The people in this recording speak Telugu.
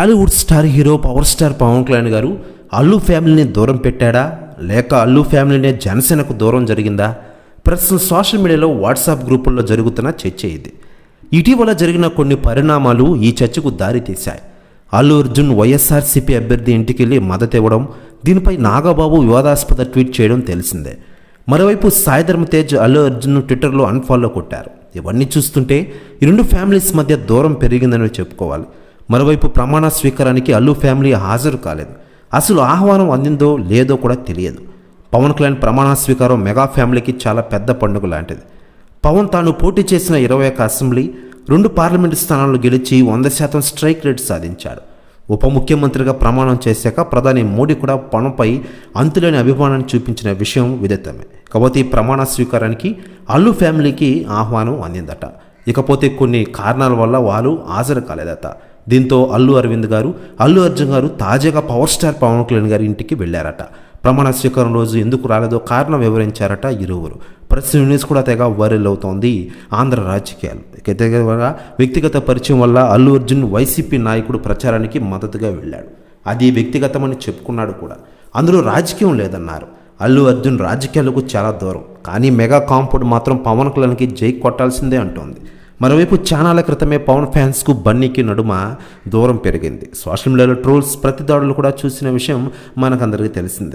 Tollywood star hero power star Pavan Kalyan గారు అల్లు ఫ్యామిలీని దూరం పెట్టాడా? లేక అల్లు ఫ్యామిలీనే జనసేనకు దూరం జరిగిందా? ప్రస్తుతం సోషల్ మీడియాలో వాట్సాప్ గ్రూపుల్లో జరుగుతున్న చర్చ ఇది. ఇటీవల జరిగిన కొన్ని పరిణామాలు ఈ చర్చకు దారితీశాయి. అల్లు అర్జున్ వైఎస్ఆర్సీపీ అభ్యర్థి ఇంటికెళ్ళి మద్దతు ఇవ్వడం దీనిపై నాగబాబు వివాదాస్పద ట్వీట్ చేయడం తెలిసిందే. మరోవైపు సాయిధర్మ తేజ్ అల్లు అర్జున్ ట్విట్టర్లో అన్ఫాలో కొట్టారు. ఇవన్నీ చూస్తుంటే ఈ రెండు ఫ్యామిలీస్ మధ్య దూరం పెరిగిందని చెప్పుకోవాలి. మరోవైపు ప్రమాణ స్వీకారానికి అల్లు ఫ్యామిలీ హాజరు కాలేదు. అసలు ఆహ్వానం అందిందో లేదో కూడా తెలియదు. పవన్ కళ్యాణ్ ప్రమాణ స్వీకారం మెగా ఫ్యామిలీకి చాలా పెద్ద పండుగ లాంటిది. పవన్ తాను పోటీ చేసిన ఇరవై ఒక్క అసెంబ్లీ రెండు పార్లమెంటు స్థానాలు గెలిచి వంద శాతం స్ట్రైక్ రేట్ సాధించాడు ఉప ముఖ్యమంత్రిగా ప్రమాణం చేశాక ప్రధాని మోడీ కూడా పవన్పై అంతులేని అభిమానాన్ని చూపించిన విషయం విదితమే. కాకపోతే ఈ ప్రమాణ స్వీకారానికి అల్లు ఫ్యామిలీకి ఆహ్వానం అందిందట. ఇకపోతే కొన్ని కారణాల వల్ల వాళ్ళు హాజరు కాలేదట. దీంతో అల్లు అరవింద్ గారు అల్లు అర్జున్ గారు తాజాగా పవర్ స్టార్ పవన్ కళ్యాణ్ గారి ఇంటికి వెళ్ళారట. ప్రమాణ స్వీకారం రోజు ఎందుకు రాలేదో కారణం వివరించారట ఇరువురు. ప్రస్తుతం న్యూస్ కూడా తెగ వైరల్ అవుతోంది ఆంధ్ర రాజకీయాలు. ఇక వ్యక్తిగత పరిచయం వల్ల అల్లు అర్జున్ వైసీపీ నాయకుడు ప్రచారానికి మద్దతుగా వెళ్ళాడు. అది వ్యక్తిగతమని చెప్పుకున్నాడు కూడా. అందులో రాజకీయం లేదన్నారు. అల్లు అర్జున్ రాజకీయాలకు చాలా దూరం. కానీ మెగా కాంపౌండ్ మాత్రం పవన్ కళ్యాణ్కి జై కొట్టాల్సిందే అంటోంది. మరోవైపు చానాల క్రితమే పవన్ ఫ్యాన్స్కు బన్నీకి నడుమ దూరం పెరిగింది. సోషల్ మీడియాలో ట్రోల్స్ ప్రతిదాడులు కూడా చూసిన విషయం మనకందరికీ తెలిసిందే.